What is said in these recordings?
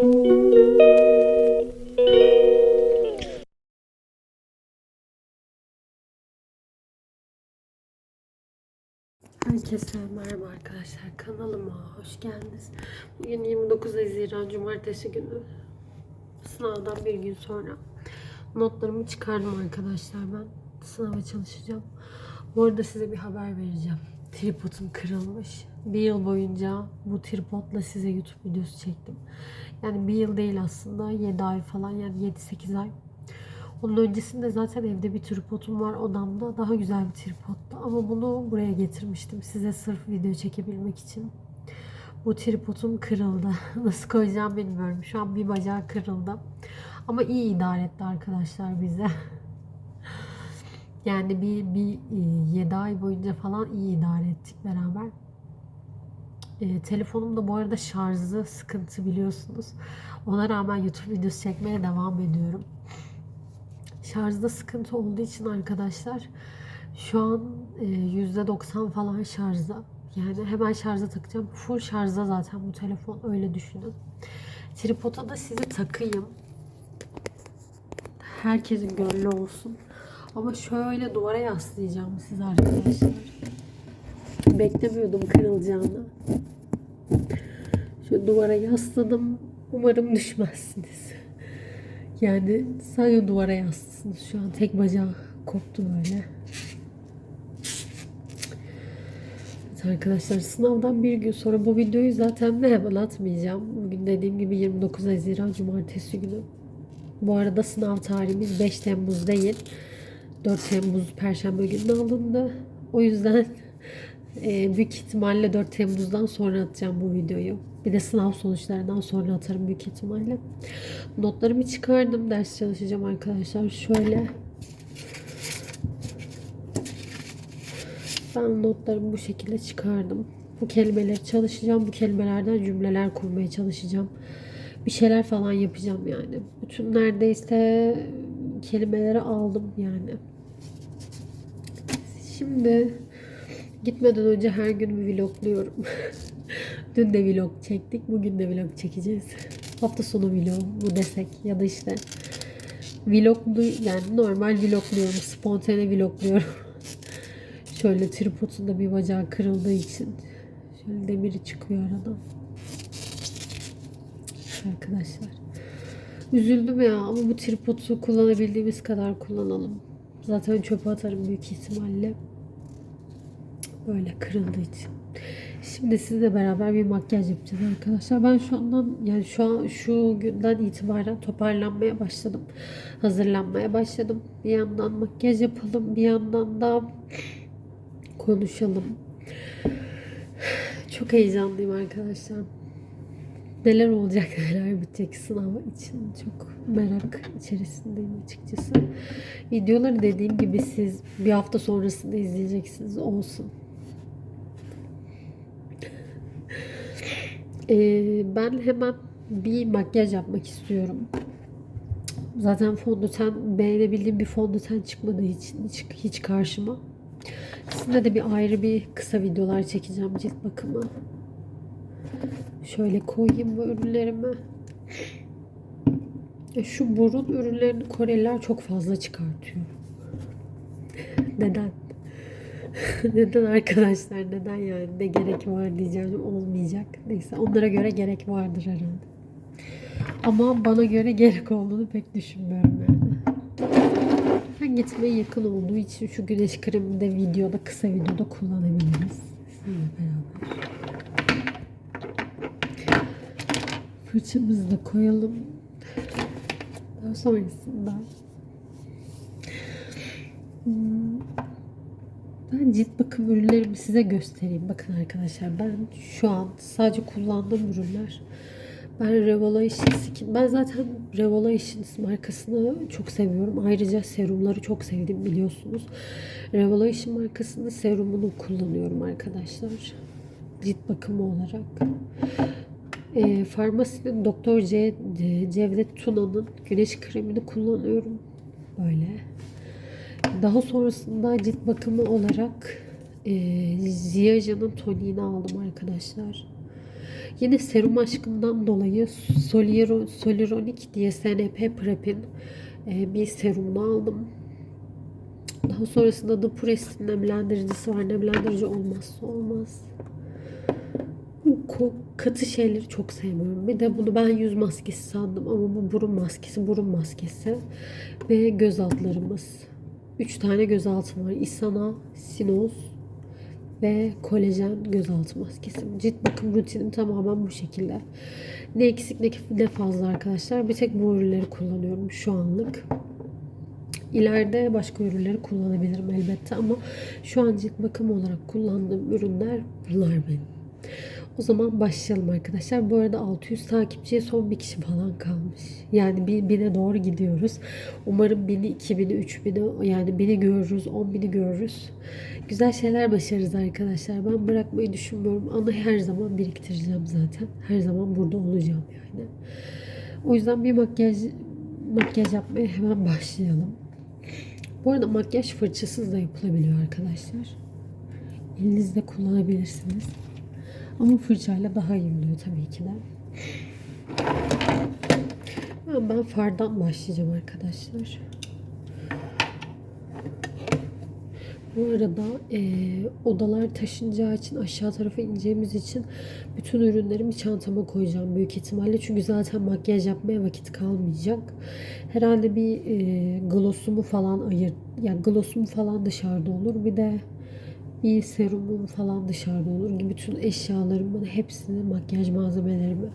Herkese merhaba arkadaşlar. Kanalıma hoş geldiniz. Bugün 29 Haziran Cumartesi günü. Sınavdan bir gün sonra. Notlarımı çıkardım arkadaşlar ben. Sınava çalışacağım. Bu arada size bir haber vereceğim. Tripodum kırılmış. Bir yıl boyunca bu tripodla size YouTube videosu çektim. Yani bir yıl değil aslında. 7 ay falan yani 7-8 ay. Onun öncesinde zaten evde bir tripodum var odamda. Daha güzel bir tripodtu. Ama bunu buraya getirmiştim size sırf video çekebilmek için. Bu tripodum kırıldı. Nasıl koyacağım bilmiyorum. Şu an bir bacağı kırıldı. Ama iyi idare etti arkadaşlar bize. Yani bir, bir 7 ay boyunca falan iyi idare ettik beraber. E, telefonum da bu arada şarjı sıkıntı biliyorsunuz. Ona rağmen YouTube videosu çekmeye devam ediyorum. Şarjda sıkıntı olduğu için arkadaşlar şu an e, %90 falan şarjda. Yani hemen şarja takacağım. Full şarjda zaten bu telefon öyle düşünün. Tripoda da sizi takayım. Herkesin gönlü olsun. Ama şöyle duvara yaslayacağım siz arkadaşlar. Beklemiyordum kırılacağını. Şöyle duvara yasladım. Umarım düşmezsiniz. Yani sadece duvara yaslısınız şu an. Tek bacağı koptu böyle. Evet arkadaşlar sınavdan bir gün sonra bu videoyu zaten ne hemen atmayacağım. Bugün dediğim gibi 29 Haziran Cumartesi günü. Bu arada sınav tarihimiz 5 Temmuz değil. 4 Temmuz Perşembe günü alındı. O yüzden e, büyük ihtimalle 4 Temmuz'dan sonra atacağım bu videoyu. Bir de sınav sonuçlarından sonra atarım büyük ihtimalle. Notlarımı çıkardım. Ders çalışacağım arkadaşlar. Şöyle ben notlarımı bu şekilde çıkardım. Bu kelimeleri çalışacağım. Bu kelimelerden cümleler kurmaya çalışacağım. Bir şeyler falan yapacağım yani. Bütün neredeyse kelimeleri aldım yani. Şimdi gitmeden önce her gün bir vlogluyorum. Dün de vlog çektik. Bugün de vlog çekeceğiz. Hafta sonu vlog bu desek ya da işte vloglu yani normal vlogluyorum. Spontane vlogluyorum. Şöyle tripodunda bir bacağı kırıldığı için şöyle demiri çıkıyor aradan. Arkadaşlar. Üzüldüm ya ama bu tripodu kullanabildiğimiz kadar kullanalım. Zaten çöpe atarım büyük ihtimalle. Böyle kırıldığı için. Şimdi sizle beraber bir makyaj yapacağız arkadaşlar. Ben şu andan yani şu an şu günden itibaren toparlanmaya başladım. Hazırlanmaya başladım. Bir yandan makyaj yapalım, bir yandan da konuşalım. Çok heyecanlıyım arkadaşlar. Neler olacak, neler bitecek sınav için çok merak içerisindeyim açıkçası. Videoları dediğim gibi siz bir hafta sonrasında izleyeceksiniz olsun. Ee, ben hemen bir makyaj yapmak istiyorum. Zaten fondöten beğenebildiğim bir fondöten çıkmadığı için hiç, hiç karşıma. Sizinle de bir ayrı bir kısa videolar çekeceğim cilt bakımı. Şöyle koyayım bu ürünlerimi. Şu burun ürünlerini Koreliler çok fazla çıkartıyor. Neden? neden arkadaşlar? Neden yani? Ne gerek var diyeceğim olmayacak. Neyse onlara göre gerek vardır herhalde. Ama bana göre gerek olduğunu pek düşünmüyorum yani. Ben gitmeye yakın olduğu için şu güneş kremini de videoda kısa videoda kullanabiliriz. Sizinle beraber. Fırçamızı koyalım. Daha sonrasında hmm, ben cilt bakım ürünlerimi size göstereyim. Bakın arkadaşlar ben şu an sadece kullandığım ürünler. Ben Revolution Skin. Ben zaten Revolution markasını çok seviyorum. Ayrıca serumları çok sevdim biliyorsunuz. Revolution markasının serumunu kullanıyorum arkadaşlar. Cilt bakımı olarak. E, farmasinin Doktor C, Cevdet Tuna'nın güneş kremini kullanıyorum. Böyle. Daha sonrasında cilt bakımı olarak e, Ziyaja'nın toniğini aldım arkadaşlar. Yine serum aşkından dolayı Soliro, Solironik diye SNP Prep'in e, bir serumunu aldım. Daha sonrasında da Pures'in nemlendiricisi var. Nemlendirici olmazsa olmaz. Katı şeyleri çok sevmiyorum. Bir de bunu ben yüz maskesi sandım ama bu burun maskesi, burun maskesi ve göz altlarımız. Üç tane gözaltım var. Isana, Sinos ve kolajen gözaltı maskesi. Cilt bakım rutinim tamamen bu şekilde. Ne eksik ne fazla arkadaşlar. Bir tek bu ürünleri kullanıyorum şu anlık. İleride başka ürünleri kullanabilirim elbette ama şu an cilt bakım olarak kullandığım ürünler bunlar benim. O zaman başlayalım arkadaşlar. Bu arada 600 takipçiye son bir kişi falan kalmış. Yani bir, bine doğru gidiyoruz. Umarım bini, 2000'i, 3000'i yani bini görürüz, 10 bini görürüz. Güzel şeyler başarırız arkadaşlar. Ben bırakmayı düşünmüyorum. Anı her zaman biriktireceğim zaten. Her zaman burada olacağım yani. O yüzden bir makyaj makyaj yapmaya hemen başlayalım. Bu arada makyaj fırçasız da yapılabiliyor arkadaşlar. Elinizde kullanabilirsiniz. Ama fırçayla daha iyi oluyor tabii ki de. Ben, fardan başlayacağım arkadaşlar. Bu arada e, odalar taşınacağı için aşağı tarafa ineceğimiz için bütün ürünlerimi çantama koyacağım büyük ihtimalle. Çünkü zaten makyaj yapmaya vakit kalmayacak. Herhalde bir e, glossumu falan ayır, yani glossum falan dışarıda olur. Bir de bir serumum falan dışarıda olur. Bütün eşyalarımın hepsini, makyaj malzemelerimi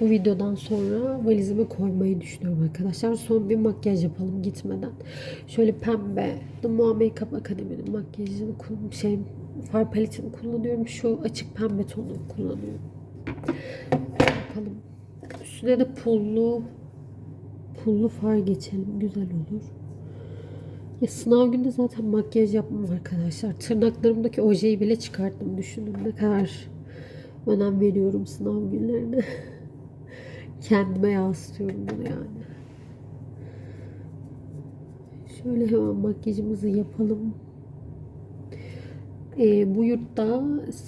bu videodan sonra valizime koymayı düşünüyorum arkadaşlar. Son bir makyaj yapalım gitmeden. Şöyle pembe The Moa Makeup Akademi'nin makyajını şey far paletini kullanıyorum. Şu açık pembe tonu kullanıyorum. Yapalım. Üstüne de pullu pullu far geçelim. Güzel olur. Ya sınav günde zaten makyaj yapmam arkadaşlar. Tırnaklarımdaki ojeyi bile çıkarttım. Düşünün ne kadar önem veriyorum sınav günlerine. Kendime yansıtıyorum bunu yani. Şöyle hemen makyajımızı yapalım. Ee, bu yurtta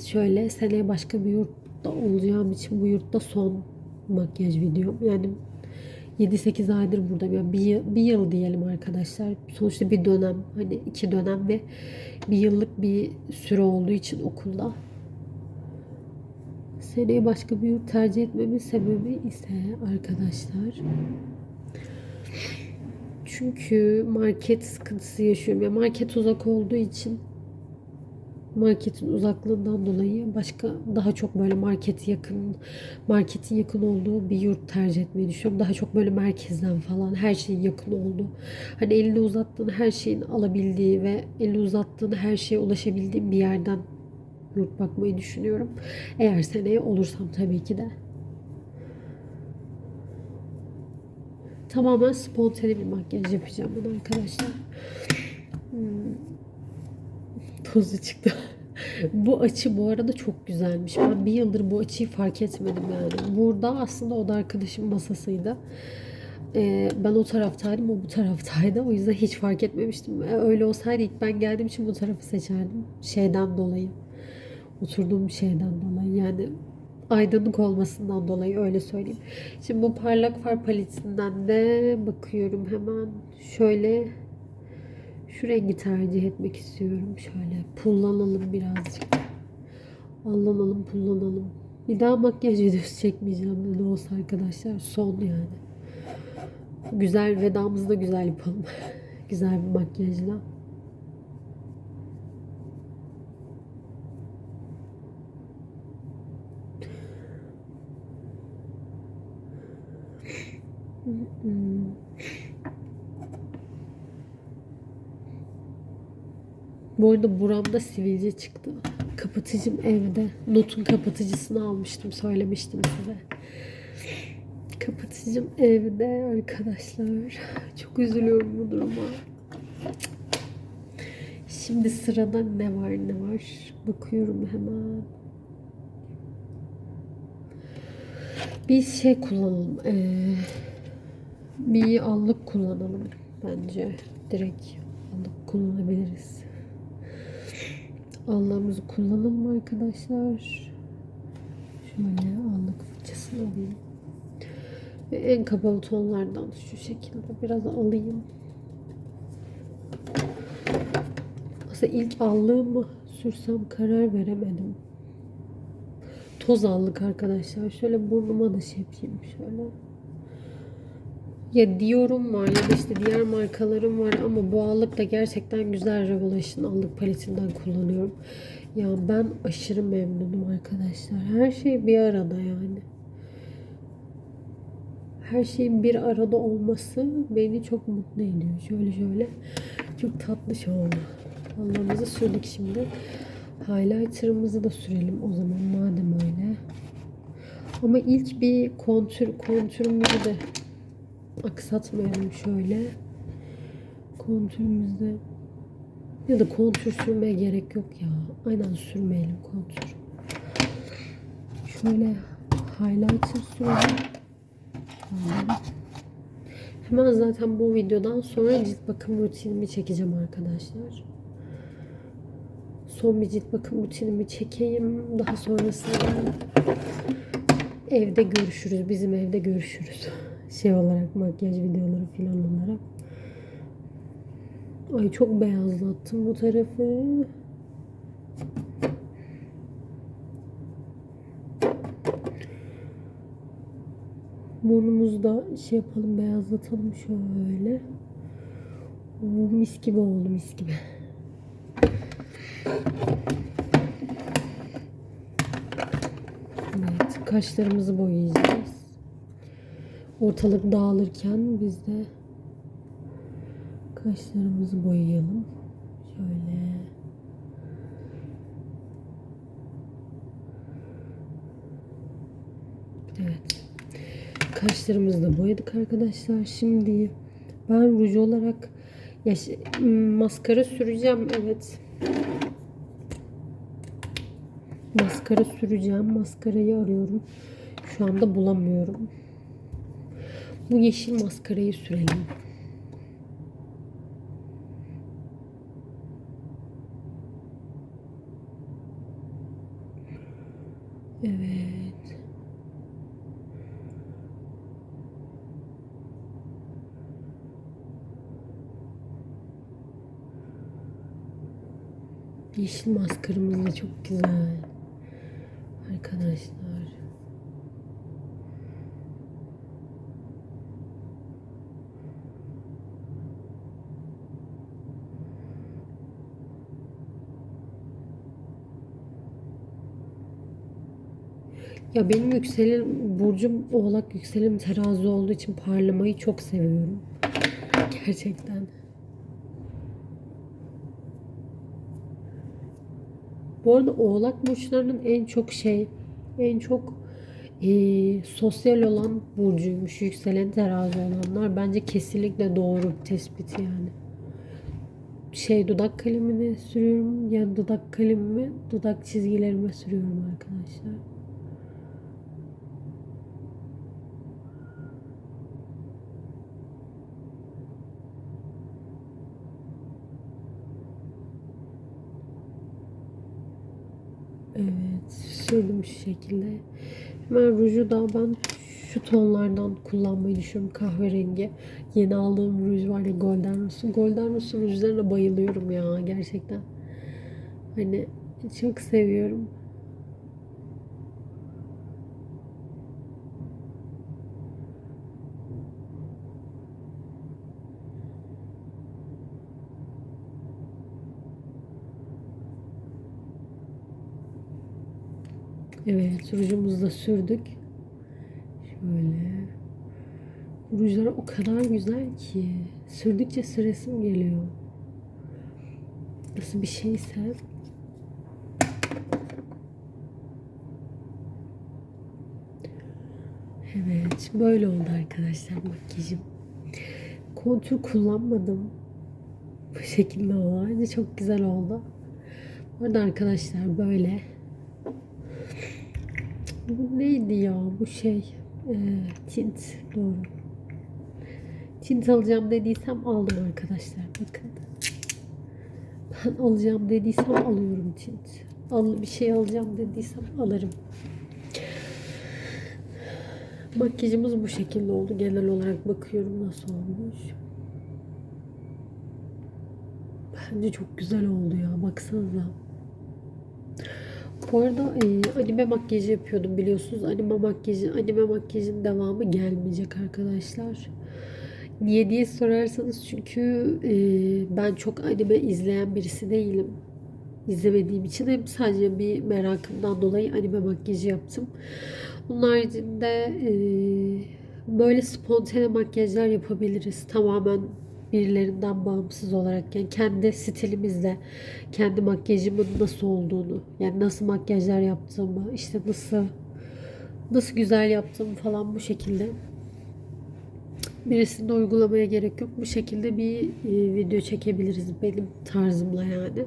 şöyle seneye başka bir yurtta olacağım için bu yurtta son makyaj videom. Yani 7-8 aydır buradayım. Yani bir, bir yıl diyelim arkadaşlar. Sonuçta bir dönem hani iki dönem ve bir yıllık bir süre olduğu için okulda. Seneye başka bir yurt tercih etmemin sebebi ise arkadaşlar çünkü market sıkıntısı yaşıyorum. Yani market uzak olduğu için marketin uzaklığından dolayı başka daha çok böyle market yakın marketin yakın olduğu bir yurt tercih etmeyi düşünüyorum. Daha çok böyle merkezden falan her şeyin yakın olduğu. Hani elini uzattığın her şeyin alabildiği ve elini uzattığın her şeye ulaşabildiğin bir yerden yurt bakmayı düşünüyorum. Eğer seneye olursam tabii ki de. Tamamen spontane bir makyaj yapacağım bunu arkadaşlar. Tozu çıktı. bu açı bu arada çok güzelmiş. Ben bir yıldır bu açıyı fark etmedim yani. Burada aslında o da arkadaşım masasıydı. Ee, ben o taraftaydım, o bu taraftaydı. O yüzden hiç fark etmemiştim. Ee, öyle olsaydı ilk ben geldiğim için bu tarafı seçerdim. Şeyden dolayı. Oturduğum şeyden dolayı. Yani aydınlık olmasından dolayı öyle söyleyeyim. Şimdi bu parlak far paletinden de bakıyorum hemen. Şöyle şu rengi tercih etmek istiyorum. Şöyle pullanalım birazcık. Allanalım pullanalım. Bir daha makyaj videosu çekmeyeceğim ne olsa arkadaşlar. Son yani. Güzel vedamızı da güzel yapalım. güzel bir makyajla. Mm-mm. Bu arada buramda sivilce çıktı. Kapatıcım evde. Notun kapatıcısını almıştım. Söylemiştim size. Kapatıcım evde arkadaşlar. Çok üzülüyorum bu duruma. Şimdi sırada ne var ne var. Bakıyorum hemen. Bir şey kullanalım. Ee, bir allık kullanalım bence. Direkt allık kullanabiliriz. Allah'ımızı kullanalım arkadaşlar? Şöyle allık fırçasını alayım. Ve en kapalı tonlardan şu şekilde biraz alayım. Aslında ilk allığı mı sürsem karar veremedim. Toz allık arkadaşlar. Şöyle burnuma da şey yapayım şöyle. Ya Dior'um var ya da işte diğer markalarım var ama bu allık da gerçekten güzel Revelation allık paletinden kullanıyorum. Ya ben aşırı memnunum arkadaşlar. Her şey bir arada yani. Her şeyin bir arada olması beni çok mutlu ediyor. Şöyle şöyle çok tatlı şey oldu. Allığımızı sürdük şimdi. Highlighter'ımızı da sürelim o zaman madem öyle. Ama ilk bir kontür kontürümüzü de aksatmayalım şöyle. Kontürümüzde ya da kontür sürmeye gerek yok ya. Aynen sürmeyelim kontür. Şöyle highlighter sürelim. Hemen zaten bu videodan sonra cilt bakım rutinimi çekeceğim arkadaşlar. Son bir cilt bakım rutinimi çekeyim. Daha sonrasında evde görüşürüz. Bizim evde görüşürüz. Şey olarak makyaj videoları falan olarak. Ay çok beyazlattım bu tarafı. Burnumuzu da şey yapalım beyazlatalım şöyle. Oo, mis gibi oldu mis gibi. Evet, kaşlarımızı boyayacağız. Ortalık dağılırken biz de kaşlarımızı boyayalım. Şöyle. Evet. Kaşlarımızı da boyadık arkadaşlar. Şimdi ben ruj olarak ya maskara süreceğim. Evet. Maskara süreceğim. Maskarayı arıyorum. Şu anda bulamıyorum. Bu yeşil maskarayı sürelim. Evet. Yeşil maskaramız da çok güzel. Arkadaşlar. Ya benim yükselen burcum oğlak yükselenim terazi olduğu için parlamayı çok seviyorum. Gerçekten. Bu arada oğlak burçlarının en çok şey, en çok eee, sosyal olan burcuymuş yükselen terazi olanlar. Bence kesinlikle doğru bir tespit yani. Şey dudak kalemini sürüyorum. Ya dudak kalemimi dudak çizgilerime sürüyorum arkadaşlar. Evet, sürdüm şu şekilde. Hemen ruju da ben şu tonlardan kullanmayı düşünüyorum. Kahverengi. Yeni aldığım ruj var ya Golden Rose'un. Golden Rose'un rujlarına bayılıyorum ya gerçekten. Hani çok seviyorum. Evet, rujumuzu da sürdük. Şöyle. Rujlar o kadar güzel ki. Sürdükçe süresim geliyor. Nasıl bir şeyse. Evet, böyle oldu arkadaşlar makyajım. Kontür kullanmadım. Bu şekilde oldu. Çok güzel oldu. Bu arada arkadaşlar böyle neydi ya bu şey? Ee, tint doğru. Tint alacağım dediysem aldım arkadaşlar. Bakın. Ben alacağım dediysem alıyorum tint. Al, bir şey alacağım dediysem alırım. Makyajımız bu şekilde oldu. Genel olarak bakıyorum nasıl olmuş. Bence çok güzel oldu ya. Baksanıza. Bu arada e, anime makyajı yapıyordum biliyorsunuz. Anime makyajı, anime makyajın devamı gelmeyecek arkadaşlar. Niye diye sorarsanız çünkü e, ben çok anime izleyen birisi değilim. İzlemediğim için hem sadece bir merakımdan dolayı anime makyajı yaptım. Onun haricinde e, böyle spontane makyajlar yapabiliriz. Tamamen birilerinden bağımsız olarak yani kendi stilimizle kendi makyajımın nasıl olduğunu yani nasıl makyajlar yaptığımı işte nasıl nasıl güzel yaptığımı falan bu şekilde birisinde uygulamaya gerek yok. Bu şekilde bir e, video çekebiliriz benim tarzımla yani.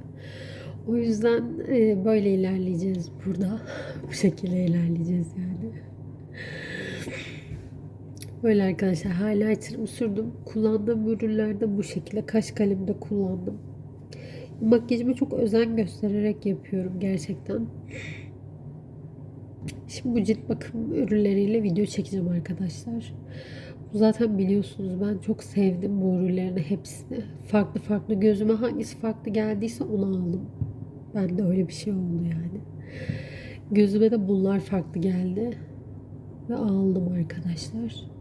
O yüzden e, böyle ilerleyeceğiz burada. bu şekilde ilerleyeceğiz yani. Böyle arkadaşlar highlighter'ımı sürdüm. Kullandığım ürünlerde bu şekilde kaş kalemi de kullandım. Makyajımı çok özen göstererek yapıyorum gerçekten. Şimdi bu cilt bakım ürünleriyle video çekeceğim arkadaşlar. Zaten biliyorsunuz ben çok sevdim bu ürünlerin hepsini. Farklı farklı gözüme hangisi farklı geldiyse onu aldım. Ben de öyle bir şey oldu yani. Gözüme de bunlar farklı geldi. Ve aldım arkadaşlar.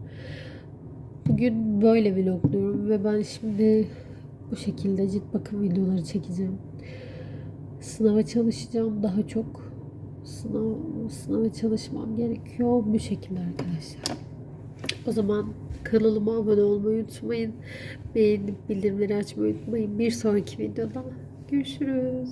Bugün böyle vlogluyorum ve ben şimdi bu şekilde cilt bakım videoları çekeceğim. Sınava çalışacağım daha çok. Sınav, sınava çalışmam gerekiyor. Bu şekilde arkadaşlar. O zaman kanalıma abone olmayı unutmayın. Beğenip bildirimleri açmayı unutmayın. Bir sonraki videoda görüşürüz.